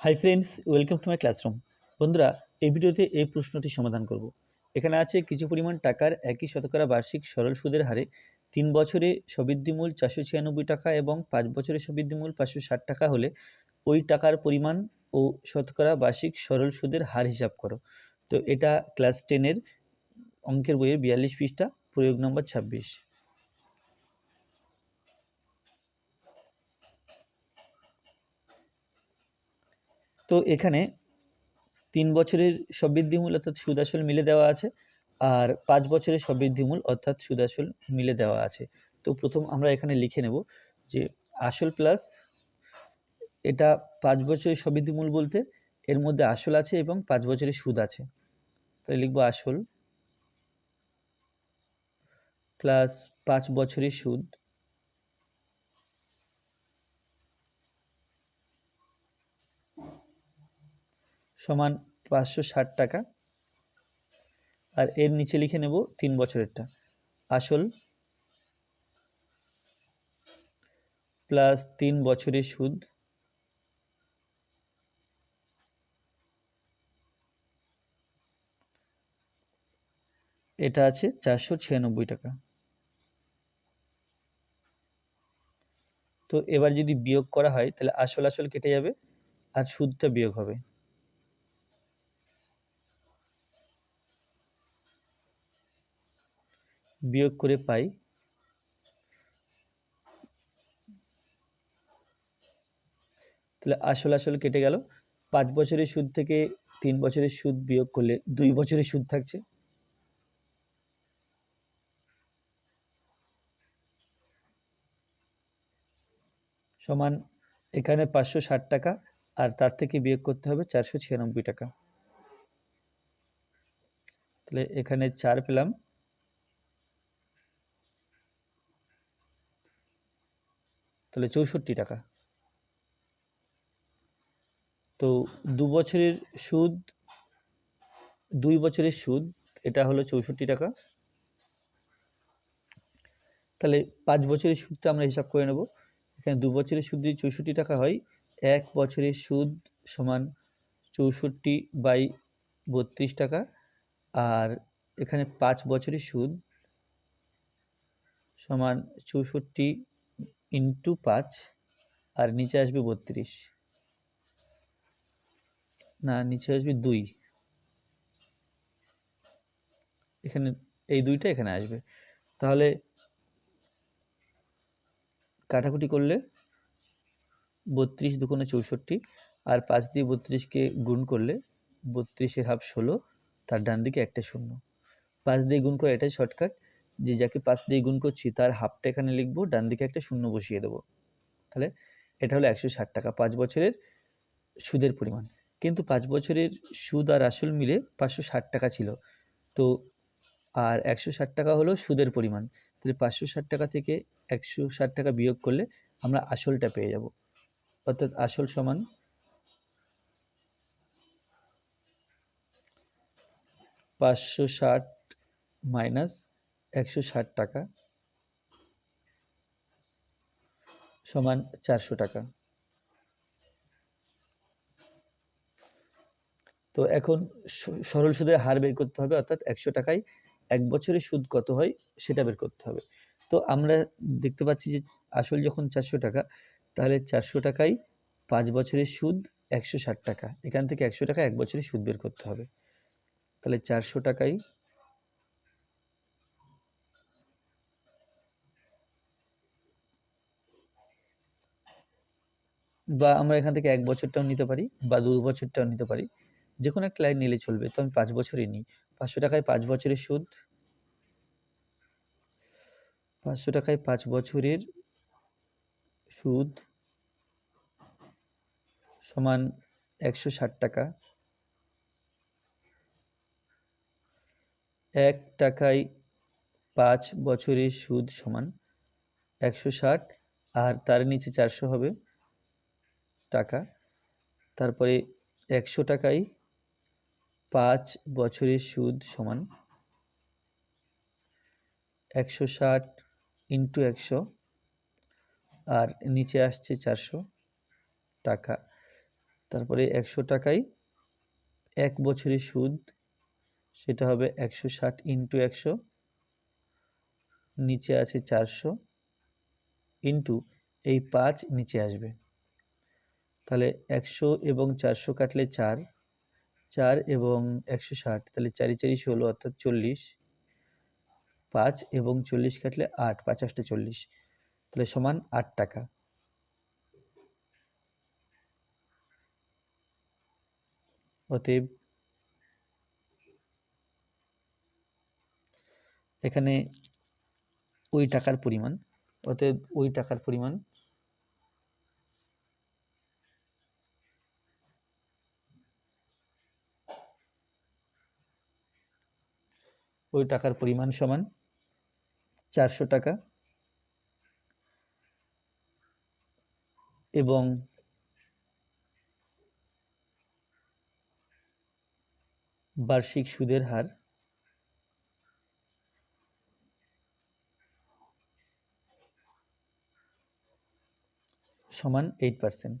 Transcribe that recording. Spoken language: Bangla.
Hi friends welcome to my classroom বন্ধুরা, এই ভিডিওতে এই প্রশ্নটি সমাধান করব। এখানে আছে কিছু পরিমাণ টাকার একই শতকরা বার্ষিক সরল সুদের হারে তিন বছরে সবৃদ্ধিমূল চারশো ছিয়ানব্বই টাকা এবং পাঁচ বছরে সবৃদ্ধিমূল পাঁচশো ষাট টাকা হলে ওই টাকার পরিমাণ ও শতকরা বার্ষিক সরল সুদের হার হিসাব করো। তো এটা ক্লাস টেনের অঙ্কের বইয়ের বিয়াল্লিশ পৃষ্ঠা, প্রয়োগ নম্বর ছাব্বিশ। তো এখানে তিন বছরের সবৃদ্ধিমূল অর্থাৎ সুদ আসল মিলে দেওয়া আছে আর পাঁচ বছরের সবৃদ্ধিমূল অর্থাৎ সুদ আসল মিলে দেওয়া আছে। তো প্রথম আমরা এখানে লিখে নেব যে আসল প্লাস এটা পাঁচ বছরের সবৃদ্ধিমূল বলতে এর মধ্যে আসল আছে এবং পাঁচ বছরের সুদ আছে। তাহলে লিখব আসল প্লাস পাঁচ বছরের সুদ সমান পাঁচশো ষাট টাকা। আর এর নিচে লিখে নেব তিন বছরেরটা। আসল প্লাস তিন বছরের সুদ। এটা আছে চারশো ছিয়ানব্বই টাকা। তো এবার যদি বিয়োগ করা হয়, তাহলে আসল আসল কেটে যাবে আর সুদটা বিয়োগ হবে। বিয়োগ করে পাই। তাহলে আসল আসল কেটে গেল। পাঁচ বছরের সুদ থেকে তিন বছরের সুদ বিয়োগ করলে দুই বছরের সুদ থাকছে। সমান এখানে পাঁচশো ষাট টাকা আর তার থেকে বিয়োগ করতে হবে চারশো ছিয়ানব্বই টাকা। তাহলে এখানে চার পেলাম। তাহলে চৌষট্টি টাকা। তো দু বছরের সুদ, দুই বছরের সুদ, এটা হলো চৌষট্টি টাকা। তাহলে পাঁচ বছরের সুদটা আমরা হিসাব করে নেব। এখানে দু বছরের সুদ যদি চৌষট্টি টাকা হয়, এক বছরের সুদ সমান চৌষট্টি বাই বত্রিশ টাকা। আর এখানে পাঁচ বছরের সুদ সমান চৌষট্টি ইন্টু পাঁচ আর নিচে আসবে বত্রিশ। না, নিচে আসবে দুই। এখানে, এই দুইটা এখানে আসবে। তাহলে কাটাকুটি করলে বত্রিশ দুকোণে চৌষট্টি আর পাঁচ দিয়ে বত্রিশকে গুণ করলে বত্রিশের হাফ ষোলো, তার ডান দিকে একটা শূন্য। পাঁচ দিয়ে গুণ করে এটাই শর্টকাট। যে যাকে পাঁচ দিয়ে গুণ করছি, তার হাফটা এখানে লিখব, ডান দিকে একটা শূন্য বসিয়ে দেবো। তাহলে এটা হলো একশো ষাট টাকা পাঁচ বছরের সুদের পরিমাণ। কিন্তু পাঁচ বছরের সুদ আর আসল মিলে পাঁচশো ষাট টাকা ছিল। তো আর একশো ষাট টাকা হলো সুদের পরিমাণ। তাহলে পাঁচশো ষাট টাকা থেকে একশো ষাট টাকা বিয়োগ করলে আমরা আসলটা পেয়ে যাব। অর্থাৎ আসল সমান পাঁচশো ষাট মাইনাস একশো ষাট টাকা সমান চারশো টাকা। তো এখন সরল সুদের হার বের করতে হবে, অর্থাৎ একশো টাকায় এক বছরের সুদ কত হয় সেটা বের করতে হবে। তো আমরা দেখতে পাচ্ছি যে আসল যখন চারশো টাকা, তাহলে চারশো টাকায় পাঁচ বছরের সুদ একশো ষাট টাকা। এখান থেকে একশো টাকা এক বছরের সুদ বের করতে হবে। তাহলে চারশো টাকায় বা আমরা এখান থেকে এক বছরটাও নিতে পারি বা দু বছরটাও নিতে পারি। যে কোনো একটা লাইন নিলে চলবে, তো আমি পাঁচ বছরই নিই। পাঁচশো টাকায় পাঁচ বছরের সুদ। পাঁচশো টাকায় পাঁচ বছরের সুদ সমান একশো ষাট টাকা। এক টাকায় পাঁচ বছরের সুদ সমান একশো ষাট, আর তার নিচে চারশো হবে। টাকা। তারপরে একশো টাকায় পাঁচ বছরের সুদ সমান। একশো ষাট ইন্টু একশো, আর নিচে আসছে চারশো টাকা। তারপরে একশো টাকায় এক বছরের সুদ, সেটা হবে একশো ষাট ইন্টু একশো, নিচে আছে চারশো ইন্টু এই পাঁচ নিচে আসবে। তাহলে একশো এবং চারশো কাটলে চার চার এবং একশো ষাট, তাহলে চারি চারি ষোলো অর্থাৎ চল্লিশ, পাঁচ এবং চল্লিশ কাটলে আট, পাঁচ আটটা চল্লিশ, তাহলে সমান আট টাকা। অতএব এখানে ওই টাকার পরিমাণ, অতএব ওই টাকার পরিমাণ ওই টাকার পরিমাণ সমান চারশো টাকা। এবং বার্ষিক সুদের হার সমান এইট পার্সেন্ট